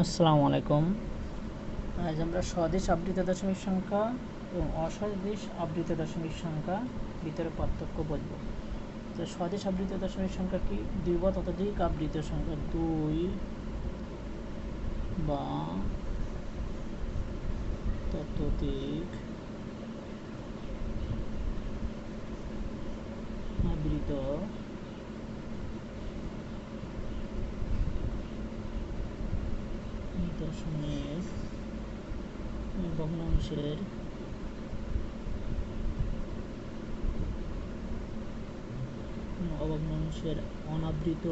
আসসালামু আলাইকুম আজ আমরা স্বদেশ আবৃত দশমিক সংখ্যা এবং অস্বদেশ আবৃত দশমিক সংখ্যা ভিতরে পার্থক্য বলব। তো স্বদেশ আবৃত দশমিক সংখ্যা কি? দুই বা ততোধিক আবৃত সংখ্যা দুই বা ততোধিক আবৃত দশমিক ভগ্নাংশের। অভগ্নাংশের অনাবৃত।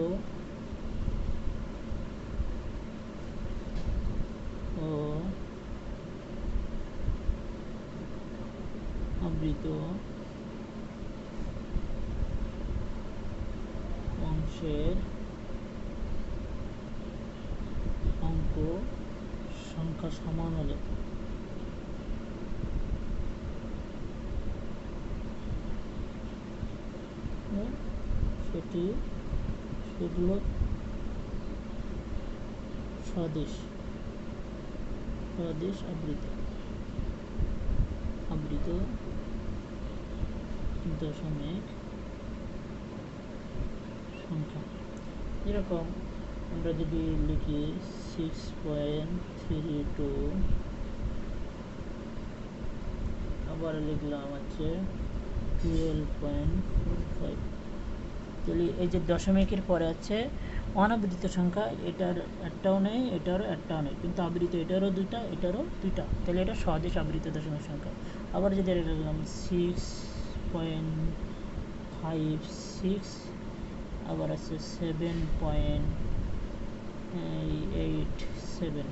ও আবৃত। অংশের অঙ্ক। সংখ্যা সমান হলে। সেটি সেগুলো স্বদেশ স্বদেশ আবৃত। আবৃত দশমিক সংখ্যা। এরকম আমরা যদি লিখি সিক্স পয়েন্ট থ্রি টু আবার লিখলাম হচ্ছে টুয়েলভ পয়েন্ট ফোর ফাইভ তাহলে এই যে দশমিকের পরে আছে অনাবৃত সংখ্যা, এটার একটাও নেই, এটারও একটাও নেই। কিন্তু আবৃত এটারও দুইটা এটারও দুইটা তাহলে এটা স্বদেশ আবৃত দশমিক সংখ্যা। আবার যদি এটা লিখলাম সিক্স পয়েন্ট ফাইভ সিক্স আবার আছে সেভেন পয়েন্ট এইট সেভেন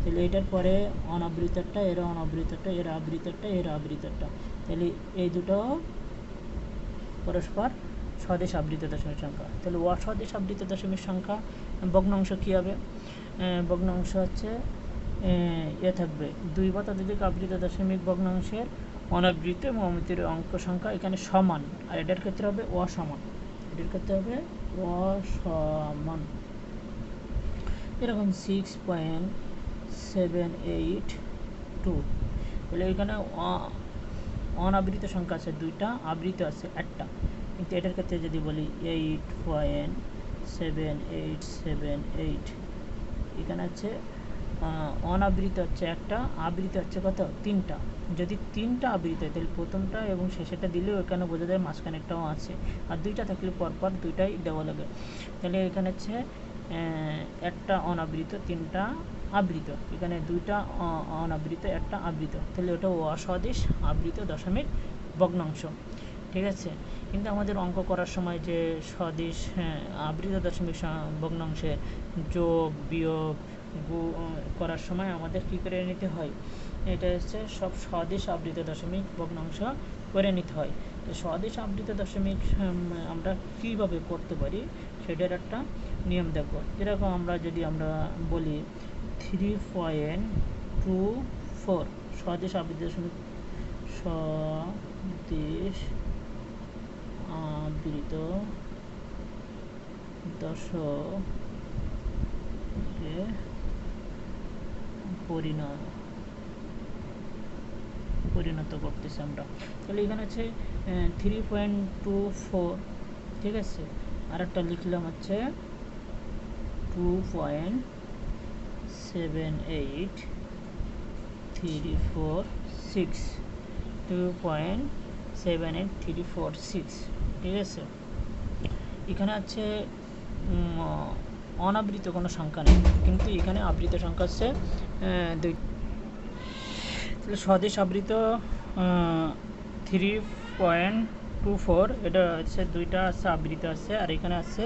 তাহলে এটার পরে অনাবৃতরটা এরা অনাবৃতরটা এরা আবৃতরটা এরা আবৃতরটা তাহলে এই দুটো পরস্পর স্বদেশ আবৃত দশমিক সংখ্যা তাহলে অস্বদেশ আবৃত দশমিক সংখ্যা ভগ্নাংশ কী হবে ভগ্নাংশ হচ্ছে এ থাকবে দুই বা ততোধিক আবৃত দশমিক ভগ্নাংশের অনাবৃত এবং অমিতির অঙ্ক সংখ্যা এখানে সমান আর এটার ক্ষেত্রে হবে অসমান এটার ক্ষেত্রে হবে অসমান এরকম six point seven eight two তাহলে এখানে অনাবৃত সংখ্যা আছে দুইটা, আবৃত আছে একটা। কিন্তু এটার ক্ষেত্রে যদি বলি eight point seven eight seven eight এখানে আছে অনাবৃত হচ্ছে একটা, আবৃত হচ্ছে কত? তিনটা। যদি তিনটা আবৃত হয়, তাহলে প্রথমটা এবং শেষেরটা দিলেও এখানে বোঝা যায় মাঝখানেরটাও আছে। আর দুইটা থাকলে পরপর দুইটাই দেওয়া লাগে। তাহলে এখানে হচ্ছে একটা অনাবৃত, তিনটা আবৃত। এখানে দুইটা অনাবৃত, একটা আবৃত। তাহলে ওটা অস্বদেশ, আবৃত দশমিক ভগ্নাংশ। ঠিক আছে? কিন্তু আমাদের অঙ্ক করার সময় যে স্বদেশ আবৃত দশমিক ভগ্নাংশে যোগ, বিয়োগ করার সময় আমাদের কী করে নিতে হয়? এটা হচ্ছে সব স্বদেশ আবৃত দশমিক ভগ্নাংশ করে নিতে হয়। তো স্বদেশ আবৃত দশমিক আমরা কীভাবে করতে পারি? সেটার একটা নিয়ম দেখো, যেরকম আমরা যদি আমরা বলি থ্রি পয়েন্ট টু ফোর স্বদেশ আবৃত দশমিক স্বদেশ আবৃত দশকে পরিণত পরিণত করতেছি আমরা। তাহলে এখানে আছে থ্রি পয়েন্ট টু ফোর ঠিক আছে? আর একটা লিখলাম হচ্ছে two point seven eight three four six two point seven eight three four six ঠিক আছে? এখানে আছে অনাবৃত কোনো সংখ্যা নেই, কিন্তু এখানে আবৃত সংখ্যা হচ্ছে দুই স্বদেশ আবৃত থ্রি পয়েন্ট টু ফোর এটা হচ্ছে দুইটা আছে, আবৃত আছে, আর এখানে আছে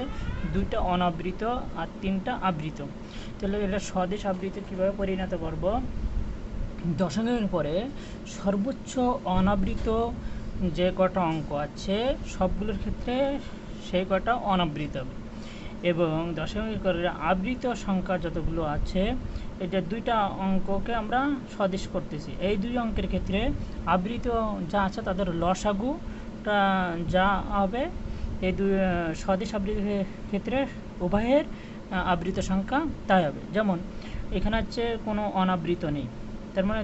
দুইটা অনাবৃত আর তিনটা আবৃত। তাহলে এটা স্বদেশ আবৃত কীভাবে পরিণত করব? দশমিকের পরে সর্বোচ্চ অনাবৃত যে কটা অঙ্ক আছে, সবগুলোর ক্ষেত্রে সেই কটা অনাবৃত। এবং দশমিক করে আবৃত সংখ্যা যতগুলো আছে, এটা দুইটা অঙ্ককে আমরা স্বদেশ করতেছি। এই দুই অঙ্কের ক্ষেত্রে আবৃত যা আছে তাদের লসাগুটা যা হবে এই দুই স্বদেশ আবৃতের ক্ষেত্রে উভয়ের আবৃত সংখ্যা তাই হবে। যেমন, এখানে হচ্ছে কোনো অনাবৃত নেই। তার মানে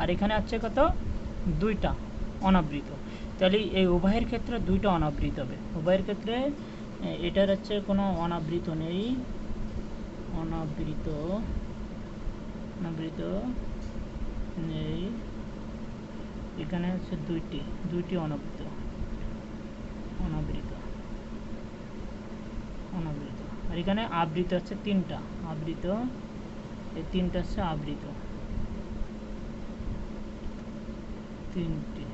আর এখানে আছে কত? দুইটা অনাবৃত তাহলে এই উভয়ের ক্ষেত্রে দুইটা অনাবৃত হবে। উভয়ের ক্ষেত্রে এটার হচ্ছে কোনো অনাবৃত নেই। অনাবৃত অনাবৃত নেই। এখানে হচ্ছে দুইটি দুইটি অনাবৃত অনাবৃত। অনাবৃত। আর এখানে আবৃত হচ্ছে তিনটা। আবৃত, এই তিনটা হচ্ছে আবৃত। তিনটি।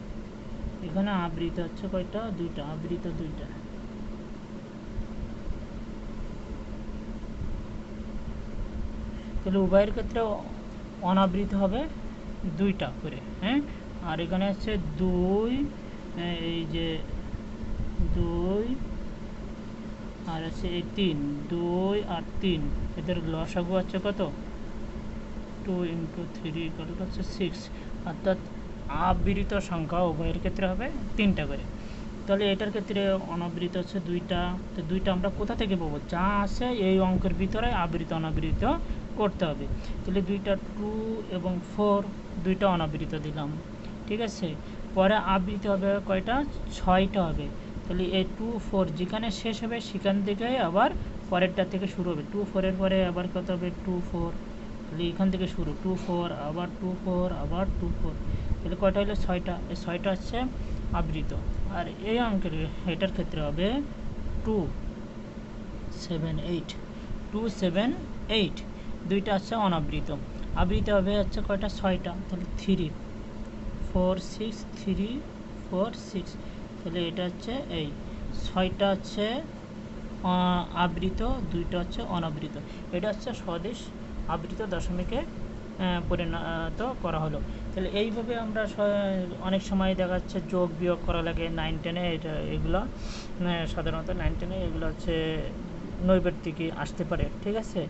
এখানে আবৃত হচ্ছে কয়টা? দুইটা। আবৃত দুইটা। তাহলে উভয়ের ক্ষেত্রে অনাবৃত হবে দুইটা করে হ্যাঁ? আর এখানে আছে দুই, এই যে দুই, আর আছে এই তিন। দুই আর তিন। এদের লসাগু আছে কত? টু ইন্টু থ্রি হচ্ছে সিক্স অর্থাৎ আবৃত সংখ্যা উভয়ের ক্ষেত্রে হবে তিনটা করে। তাহলে এটার ক্ষেত্রে অনাবৃত হচ্ছে দুইটা। তো দুইটা আমরা কোথা থেকে পাবো? যা আছে এই অঙ্কের ভিতরে আবৃত অনাবৃত করতে হবে। তাহলে দুইটা টু এবং ফোর দুইটা অনাবৃত দিলাম। ঠিক আছে? পরে আবৃত হবে কয়টা? ছয়টা হবে। তাহলে এই টু ফোর যেখানে শেষ হবে সেখান থেকে আবার পরেরটা থেকে শুরু হবে। টু ফোরের পরে আবার কত হবে? টু ফোর তাহলে এখান থেকে শুরু। টু ফোর আবার টু ফোর আবার টু ফোর তাহলে কয়টা হলো? ছয়টা। এই ছয়টা হচ্ছে আবৃত। আর এই অঙ্কের এটার ক্ষেত্রে হবে two seven eight two seven eight দুইটা হচ্ছে অনাবৃত। আবৃত হবে হচ্ছে কয়টা? ছয়টা। তাহলে three four six three four six তাহলে এটা হচ্ছে এই ছয়টা হচ্ছে আবৃত, দুইটা হচ্ছে অনাবৃত। এটা হচ্ছে স্বদেশ আবৃত দশমিকে পরিণত করা হলো। তাহলে এইভাবে আমরা অনেক সময় দেখা যাচ্ছে যোগ বিয়োগ করা লাগে নাইন টেনে এটা, এগুলো সাধারণত নাইন টেনে এগুলো হচ্ছে নৈবেদ্যিকে আসতে পারে, ঠিক আছে?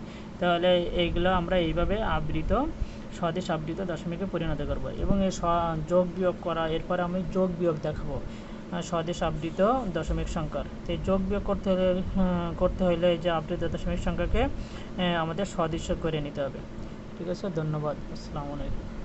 তাহলে এইগুলো আমরা এইভাবে আবৃত, স্বদেশ আবৃত দশমিকে পরিণত করব। এবং এই যোগ বিয়োগ করা, এরপরে আমি যোগ বিয়োগ দেখাবো। স্বদেশ আবৃত দশমিক সংখ্যার। তো যোগ বিয়োগ করতে হলে করতে হলে যে আবৃত দশমিক সংখ্যাকে আমাদের স্বদেশ করে নিতে হবে। ঠিক আছে? ধন্যবাদ। আসসালামু আলাইকুম।